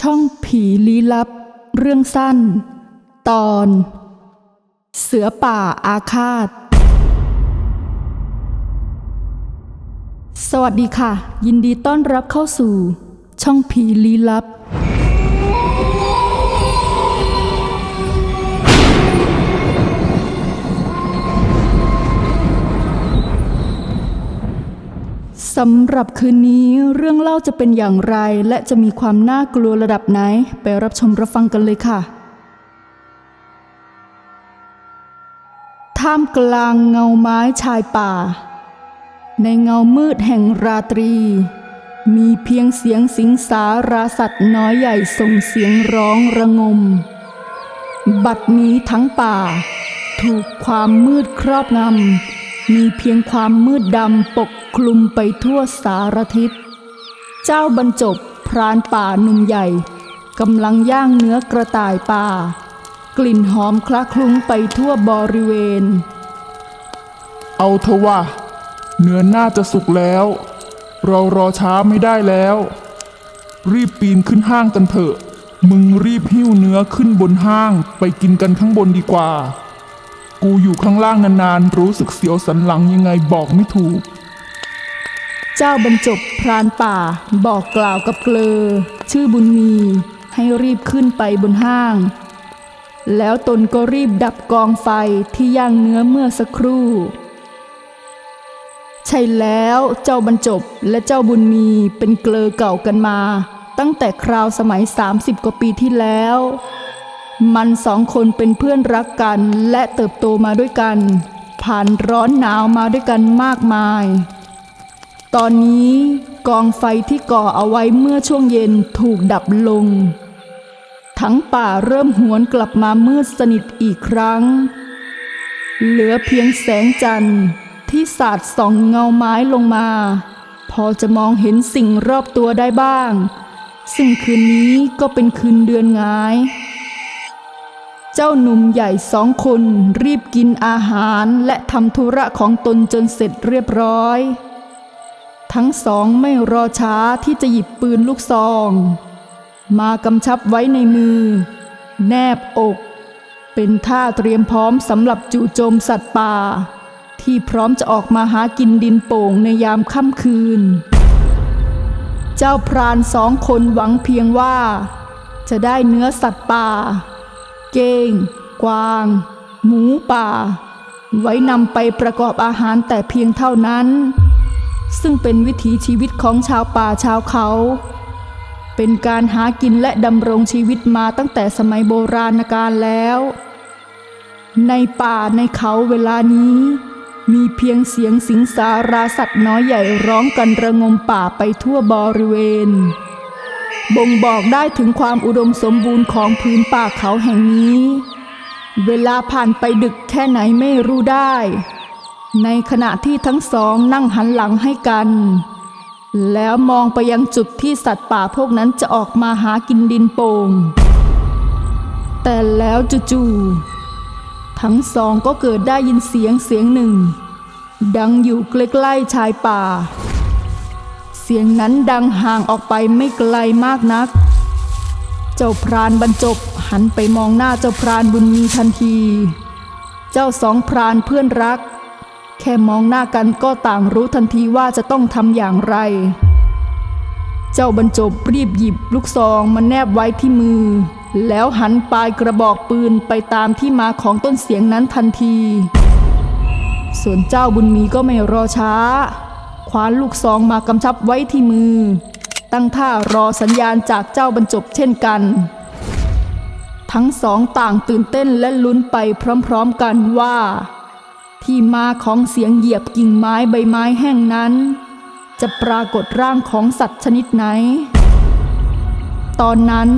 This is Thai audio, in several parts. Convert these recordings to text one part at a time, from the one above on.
ช่องผีลี้ลับ เรื่องสั้น ตอน เสือป่าอาฆาต สวัสดีค่ะ ยินดีต้อนรับเข้าสู่ ช่องผีลี้ลับ สำหรับคืนนี้เรื่องเล่าจะเป็นอย่างไร และจะมีความน่ากลัวระดับไหน ไปรับชมรับฟังกันเลยค่ะ ท่ามกลางเงาไม้ชายป่า ในเงามืดแห่งราตรี มีเพียงเสียงสิงสาราสัตว์น้อยใหญ่ส่งเสียงร้องระงม บัดนี้ทั้งป่า ถูกความมืดครอบงำ มีเพียงความมืดดำปกคลุมไปทั่วสารทิศ เจ้าบรรจบพรานป่าหนุ่มใหญ่กำลังย่างเนื้อกระต่ายป่า กลิ่นหอมคละคลุ้งไปทั่วบริเวณ เอาเถอะว่าเนื้อน่าจะสุกแล้ว เรารอช้าไม่ได้แล้ว รีบปีนขึ้นห้างกันเถอะ มึงรีบหิ้วเนื้อขึ้นบนห้างไปกินกันข้างบนดีกว่า กูอยู่ข้างล่างนานๆ รู้สึกเสียวสันหลังยังไงบอกไม่ถูก เจ้าบรรจบพรานป่าบอกกล่าวกับเกลอ ชื่อบุญมีให้รีบขึ้นไปบนห้าง แล้วตนก็รีบดับกองไฟที่ย่างเนื้อเมื่อสักครู่ ใช่แล้วเจ้าบรรจบและเจ้าบุญมีเป็นเกลอเก่ากันมา ตั้งแต่คราวสมัย 30 กว่าปีที่แล้ว มันสองคนเป็นเพื่อนรักกันและเติบโตมาด้วยกัน ผ่านร้อนหนาวมาด้วยกันมากมาย ตอนนี้กองไฟที่ก่อเอาไว้เมื่อช่วงเย็นถูกดับลง ทั้งป่าเริ่มหวนกลับมามืดสนิทอีกครั้ง เหลือเพียงแสงจันทร์ที่สาดส่องเงาไม้ลงมา พอจะมองเห็นสิ่งรอบตัวได้บ้าง ซึ่งคืนนี้ก็เป็นคืนเดือนงาย เจ้าหนุ่มใหญ่สองคนรีบกินอาหารและทำธุระของตนจนเสร็จเรียบร้อย ทั้งสองไม่รอช้าที่จะหยิบปืนลูกซอง มากำชับไว้ในมือ แนบอก เป็นท่าเตรียมพร้อมสำหรับจู่โจมสัตว์ป่า ที่พร้อมจะออกมาหากินดินโป่งในยามค่ำคืน เจ้าพรานสองคนหวังเพียงว่า จะได้เนื้อสัตว์ป่า เก้ง กวาง หมูป่า ไว้นำไปประกอบอาหารแต่เพียงเท่านั้น ซึ่งเป็นวิถีชีวิตของชาวป่าชาวเขา เป็นการหากินและดำรงชีวิตมาตั้งแต่สมัยโบราณกาลแล้ว ในป่าในเขาเวลานี้มีเพียงเสียงสิงสาราสัตว์น้อยใหญ่ร้องกันระงมป่าไปทั่วบริเวณ บ่งบอกได้ถึงความอุดมสมบูรณ์ของพื้นป่าเขาแห่งนี้ เวลาผ่านไปดึกแค่ไหนไม่รู้ได้ ในขณะที่ทั้งสองนั่งหันหลังให้กัน แล้วมองไปยังจุดที่สัตว์ป่าพวกนั้นจะออกมาหากินดินโป่ง แต่แล้วจู่ๆทั้งสองก็เกิดได้ยินเสียงเสียงหนึ่งดังอยู่ใกล้ๆชายป่า เสียงนั้นดังห่างออกไปไม่ไกลมากนัก เจ้าพรานบรรจบหันไปมองหน้าเจ้าพรานบุญมีทันที เจ้าสองพรานเพื่อนรัก แค่มองหน้ากันก็ต่างรู้ทันทีว่าจะต้องทำอย่างไร เจ้าบรรจบรีบหยิบลูกซองมาแนบไว้ที่มือ แล้วหันปลายกระบอกปืนไปตามที่มาของต้นเสียงนั้นทันที ส่วนเจ้าบุญมีก็ไม่รอช้า ว้านลูกซองมากำชับไว้ที่มือ ตั้งท่ารอสัญญาณจากเจ้าบรรจบเช่นกัน ทั้งสองต่างตื่นเต้นและลุ้นไปพร้อมๆกันว่า ที่มาของเสียงเหยียบกิ่งไม้ใบไม้แห้งนั้น จะปรากฏร่างของสัตว์ชนิดไหน ตอนนั้น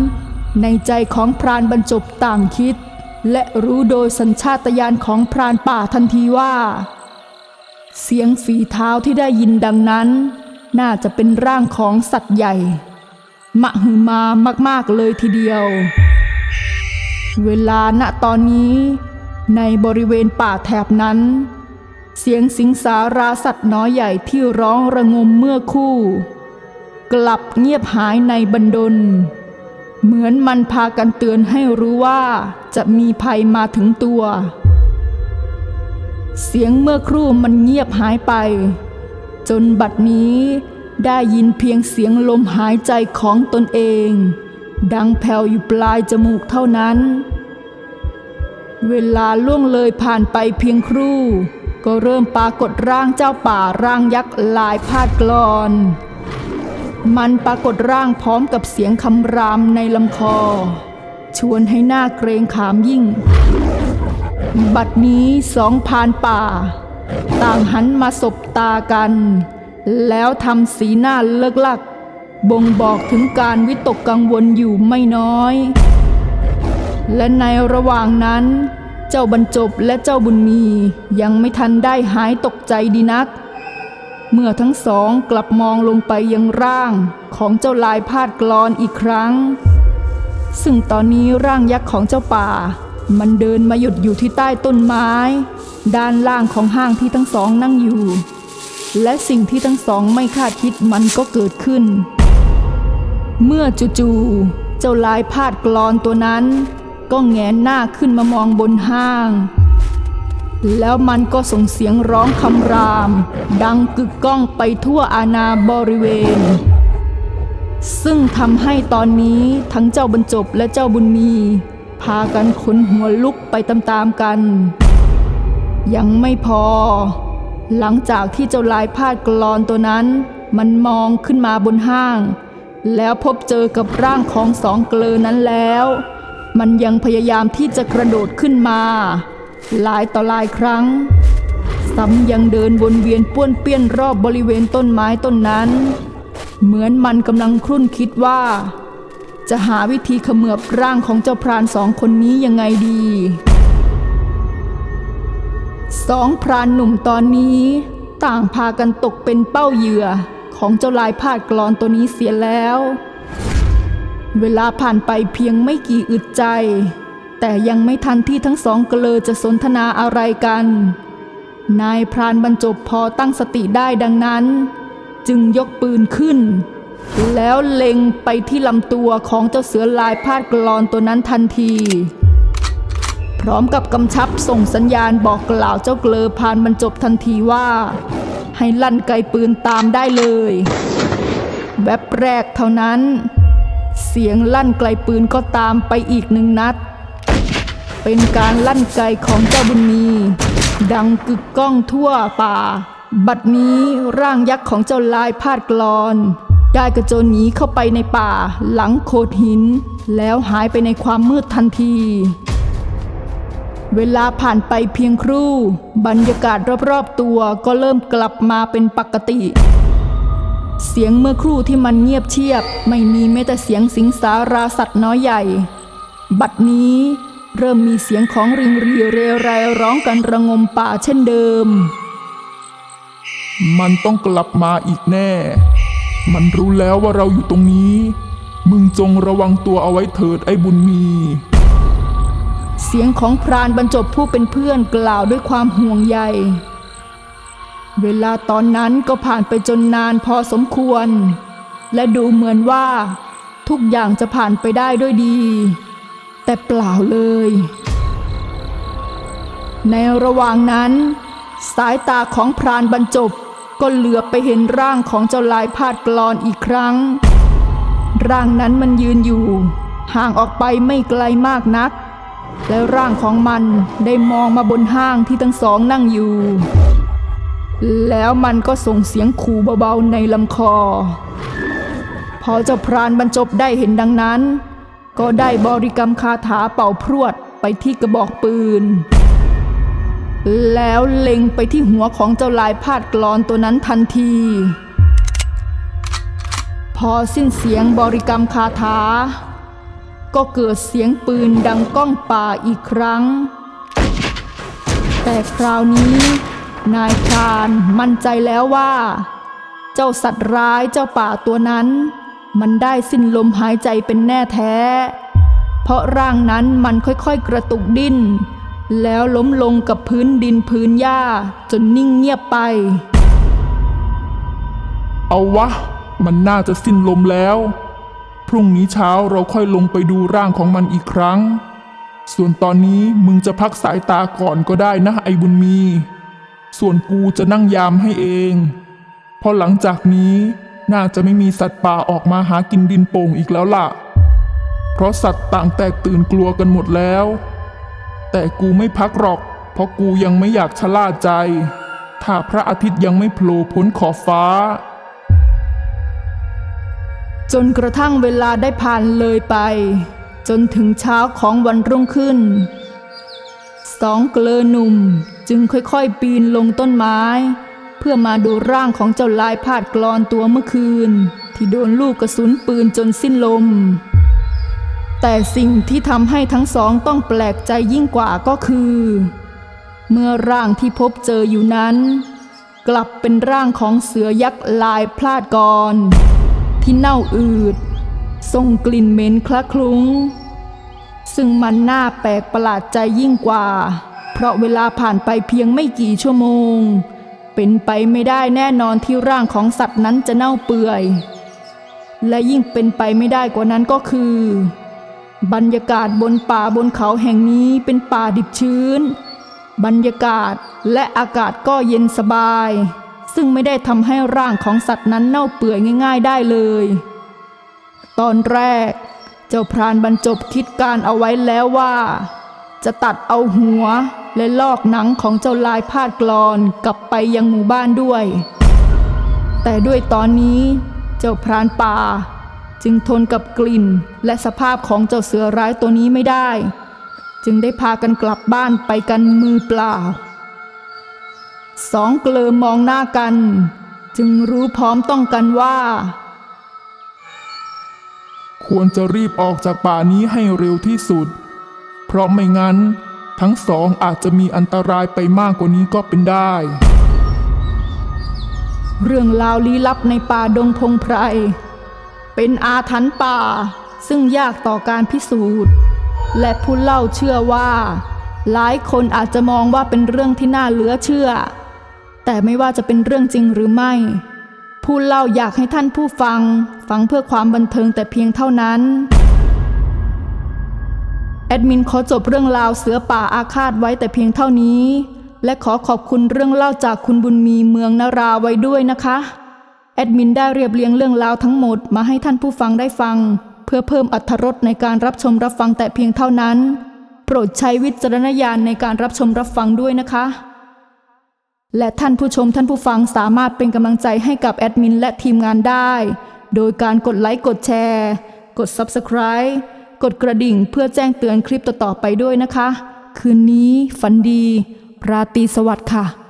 ในใจของพรานบรรจบต่างคิด และรู้โดยสัญชาตญาณของพรานป่าทันทีว่า เสียงฝีเท้าที่ได้ยินดังนั้น น่าจะเป็นร่างของสัตว์ใหญ่ มะหือมามาก ๆ เลยทีเดียว เวลาณตอนนี้ ในบริเวณป่าแถบนั้น เสียงสิงสาราสัตว์น้อยใหญ่ที่ร้องระงมเมื่อคู่ กลับเงียบหายในบันดล เหมือนมันพากันเตือนให้รู้ว่าจะมีภัยมาถึงตัว เสียงเมื่อครู่มันเงียบหายไป จนบัดนี้ได้ยินเพียงเสียงลมหายใจของตนเอง ดังแผ่วอยู่ปลายจมูกเท่านั้น เวลาล่วงเลยผ่านไปเพียงครู่ ก็เริ่มปรากฏร่างเจ้าป่าร่างยักษ์ลายพาดกลอน มันปรากฏร่างพร้อมกับเสียงคำรามในลำคอ ชวนให้หน้าเกรงขามยิ่ง บัดนี้สองพานป่า ต่างหันมาสบตากัน แล้วทำสีหน้าเลิกลัก บ่งบอกถึงการวิตกกังวลอยู่ไม่น้อย และในระหว่างนั้น เจ้าบรรจบและเจ้าบุญมียังไม่ทันได้หายตกใจดีนัก เมื่อทั้งสองกลับมองลงไปยังร่างของเจ้าลายพาดกลอนอีกครั้ง ซึ่งตอนนี้ร่างยักษ์ของเจ้าป่า มันเดินมาหยุดอยู่ที่ใต้ต้นไม้ ด้านล่างของห้างที่ทั้งสองนั่งอยู่ และสิ่งที่ทั้งสองไม่คาดคิดมันก็เกิดขึ้น เมื่อจู่ๆเจ้าลายพาดกลอนตัวนั้น ก็แงนหน้าขึ้นมามองบนห้าง แล้วมันก็ส่งเสียงร้องคำราม ดังกึกก้องไปทั่วอาณาบริเวณ ซึ่งทำให้ตอนนี้ทั้งเจ้าบรรจบและเจ้าบุญมี พากันขนหัวลุกไปตามๆกัน ยังไม่พอ หลังจากที่เจ้าลายพาดกลอนตัวนั้น มันมองขึ้นมาบนห้าง แล้วพบเจอกับร่างของสองเกลอนั้นแล้ว มันยังพยายามที่จะกระโดดขึ้นมา หลายต่อหลายครั้งซ้ำยังเดินวนเวียนป้วนเปี้ยนรอบบริเวณต้นไม้ต้นนั้น เหมือนมันกำลังครุ่นคิดว่า จะหาวิธีเขมือบร่างของเจ้าพรานสองคนนี้ยังไงดีสองพรานหนุ่มตอนนี้ ต่างพากันตกเป็นเป้าเหยื่อของเจ้าลายพาดกลอนตัวนี้เสียแล้ว เวลาผ่านไปเพียงไม่กี่อึดใจ แต่ยังไม่ทันที่ทั้งสองเกลอจะสนทนาอะไรกัน นายพรานบรรจบพอตั้งสติได้ดังนั้น จึงยกปืนขึ้น แล้วเล็งไปที่ลำตัวของเจ้าเสือลายพาดกลอนตัวนั้นทันที พร้อมกับกำชับส่งสัญญาณบอกกล่าวเจ้าเกลอพานบรรจบทันทีว่า ให้ลั่นไกปืนตามได้เลย แวบแรกเท่านั้น เสียงลั่นไกลปืนก็ตามไปอีกหนึ่งนัด เป็นการลั่นไกของเจ้าบุญมีดังกึกก้องทั่วป่า บัดนี้ร่างยักษ์ของเจ้าลายพาดกลอน ได้กระโจนหนีเข้าไปในป่า หลังโขดหิน แล้วหายไปในความมืดทันที เวลาผ่านไปเพียงครู่ บรรยากาศรอบๆตัวก็เริ่มกลับมาเป็นปกติ เสียงเมื่อครู่ที่มันเงียบเชียบ ไม่มีแม้แต่เสียงสิงสาราสัตว์น้อยใหญ่ บัดนี้เริ่มมีเสียงของริงรีเรไรร้องกันระงมป่าเช่นเดิม มันต้องกลับมาอีกแน่ มันรู้แล้วว่าเราอยู่ตรงนี้ มึงจงระวังตัวเอาไว้เถิดไอ้บุญมี เสียงของพรานบรรจบผู้เป็นเพื่อนกล่าวด้วยความห่วงใย เวลาตอนนั้นก็ผ่านไปจนนานพอสมควร และดูเหมือนว่า ทุกอย่างจะผ่านไปได้ด้วยดี แต่เปล่าเลย ในระหว่างนั้น สายตาของพรานบรรจบ ก็เหลือไปเห็นร่างของเจ้าลายพาดกลอนอีกครั้ง ร่างนั้นมันยืนอยู่ ห่างออกไปไม่ไกลมากนัก และร่างของมันได้มองมาบนห้างที่ทั้งสองนั่งอยู่ แล้วมันก็ส่งเสียงขู่เบาๆในลำคอ พอเจ้าพรานบรรจบได้เห็นดังนั้น ก็ได้บริกรรมคาถาเป่าพรวดไปที่กระบอกปืน แล้วเล็งไปที่หัวของเจ้าลายพาดกลอนตัวนั้นทันที พอสิ้นเสียงบริกรรมคาถา ก็เกิดเสียงปืนดังก้องป่าอีกครั้ง แต่คราวนี้ นายพรานมั่นใจแล้วว่า เจ้าสัตว์ร้ายเจ้าป่าตัวนั้น มันได้สิ้นลมหายใจเป็นแน่แท้ เพราะร่างนั้นมันค่อยๆกระตุกดิ้น แล้วล้มลงกับพื้นดินพื้นหญ้าจนนิ่งเงียบไป เอาวะ มันน่าจะสิ้นลมแล้ว พรุ่งนี้เช้าเราค่อยลงไปดูร่างของมันอีกครั้ง ส่วนตอนนี้มึงจะพักสายตาก่อนก็ได้นะไอ้บุญมี ส่วนกูจะนั่งยามให้เองเพราะหลังจากนี้น่าจะไม่มีสัตว์ป่าออกมาหากินดินโป่งอีกแล้วล่ะ เพราะสัตว์ต่างแตกตื่นกลัวกันหมดแล้ว แต่กูไม่พักหรอก เพราะกูยังไม่อยากชะล่าใจ ถ้าพระอาทิตย์ยังไม่โผล่พ้นขอบฟ้า จนกระทั่งเวลาได้ผ่านเลยไป จนถึงเช้าของวันรุ่งขึ้น สองเกลอหนุ่มจึงค่อยๆปีนลงต้นไม้ เพื่อมาดูร่างของเจ้าลายพาดกลอนตัวเมื่อคืน ที่โดนลูกกระสุนปืนจนสิ้นลม แต่สิ่งที่ทำให้ทั้งสองต้องแปลกใจยิ่งกว่าก็คือ เมื่อร่างที่พบเจออยู่นั้น กลับเป็นร่างของเสือยักษ์ลายพลาดกร ที่เน่าอืดส่งกลิ่นเหม็นคละคลุ้ง ซึ่งมันน่าแปลกประหลาดใจยิ่งกว่า เพราะเวลาผ่านไปเพียงไม่กี่ชั่วโมง เป็นไปไม่ได้แน่นอนที่ร่างของสัตว์นั้นจะเน่าเปื่อย และยิ่งเป็นไปไม่ได้กว่านั้นก็คือ บรรยากาศบนป่าบนเขาแห่งนี้เป็นป่าดิบชื้น บรรยากาศและอากาศก็เย็นสบาย ซึ่งไม่ได้ทำให้ร่างของสัตว์นั้นเน่าเปื่อยง่าย ๆได้เลย ตอนแรก เจ้าพรานบรรจบคิดการเอาไว้แล้วว่า จะตัดเอาหัวและลอกหนังของเจ้าลายพาดกลอนกลับไปยังหมู่บ้านด้วย แต่ด้วยตอนนี้เจ้าพรานป่า จึงทนกับกลิ่นและสภาพของเจ้าเสือร้ายตัวนี้ไม่ได้ จึงได้พากันกลับบ้านไปกันมือเปล่า สองเกลอมองหน้ากัน จึงรู้พร้อมต้องกันว่า ควรจะรีบออกจากป่านี้ให้เร็วที่สุด เพราะไม่งั้น ทั้งสองอาจจะมีอันตรายไปมากกว่านี้ก็เป็นได้ เรื่องราวลี้ลับในป่าดงพงไพร เป็นอาถรรพ์ป่าซึ่งยากต่อการพิสูจน์ และผู้เล่าเชื่อว่า หลายคนอาจจะมองว่าเป็นเรื่องที่น่าเหลือเชื่อ แต่ไม่ว่าจะเป็นเรื่องจริงหรือไม่ ผู้เล่าอยากให้ท่านผู้ฟัง ฟังเพื่อความบันเทิงแต่เพียงเท่านั้น แอดมินขอจบเรื่องราวเสือป่าอาฆาตไว้แต่เพียงเท่านี้ และขอขอบคุณเรื่องเล่าจากคุณบุญมีเมืองนาราไว้ด้วยนะคะ แอดมินได้เรียบเรียงเรื่องราวทั้งหมดมาให้ท่านผู้ฟังได้ฟัง เพื่อเพิ่มอรรถรสในการรับชมรับฟังแต่เพียงเท่านั้น โปรดใช้วิจารณญาณในการรับชมรับฟังด้วยนะคะ และท่านผู้ชมท่านผู้ฟังสามารถเป็นกำลังใจให้กับแอดมินและทีมงานได้ โดยการกดไลค์กดแชร์ กด Subscribe กดกระดิ่งเพื่อแจ้งเตือนคลิปต่อๆไปด้วยนะคะ คืนนี้ฝันดี ราตรีสวัสดิ์ค่ะ